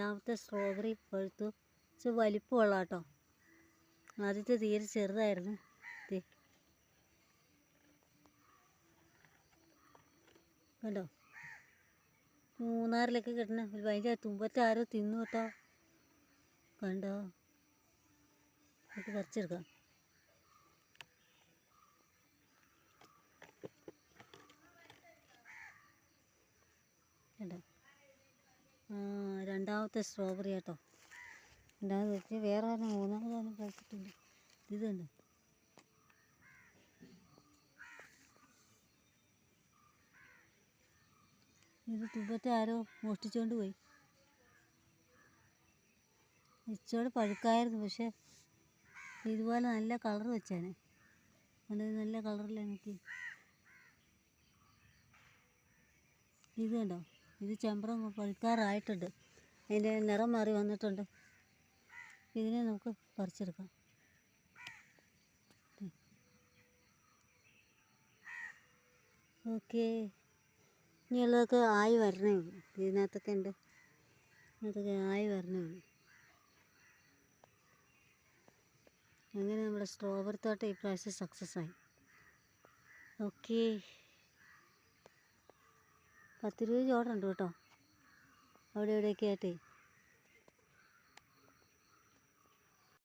രണ്ടാമത്തെ സ്ട്രോബെറി പഴുത്തു ഇച്ചിരി വലിപ്പമുള്ള കേട്ടോ. ആദ്യത്തെ തീരെ ചെറുതായിരുന്നു. കണ്ടോ? മൂന്നാറിലൊക്കെ കിട്ടണ അതിന്റെ തുമ്പത്തെ ആരോ തിന്നു കേട്ടോ. കണ്ടോ? നമുക്ക് പറിച്ചെടുക്കാം. കണ്ടോ? രണ്ടാമത്തെ സ്ട്രോബെറി കേട്ടോ രണ്ടാമത് വെച്ച് വേറെ ഒരെണ്ണം മൂന്നാമതൊന്നും കഴിച്ചിട്ടില്ല ഇതുണ്ട് ഇത് തുമ്പത്തെ ആരോ മോഷ്ടിച്ചുകൊണ്ട് പോയി. ഇച്ചോട് പഴുക്കായിരുന്നു പക്ഷെ ഇതുപോലെ നല്ല കളർ വെച്ചാണ്. അതുകൊണ്ട് നല്ല കളറിൽ എനിക്ക്. ഇത് കണ്ടോ? ഇത് ചെമ്പറം പഴുക്കാറായിട്ടുണ്ട്. അതിന്റെ നിറം മാറി വന്നിട്ടുണ്ട്. ഇതിനെ നമുക്ക് പറിച്ചെടുക്കാം. ഓക്കെ. ഇനിയുള്ളതൊക്കെ ആയി വരണേ. ഇതിനകത്തൊക്കെ ഉണ്ട്. ഇതിനകത്തൊക്കെ ആയി വരണേ. അങ്ങനെ നമ്മുടെ സ്ട്രോബെറി തോട്ടം ഇപ്രാവശ്യം സക്സസ് ആയി. ഓക്കേ. രൂപ ചോടുണ്ട് കേട്ടോ. അവിടെ ഇവിടെയൊക്കെ ആയിട്ടേ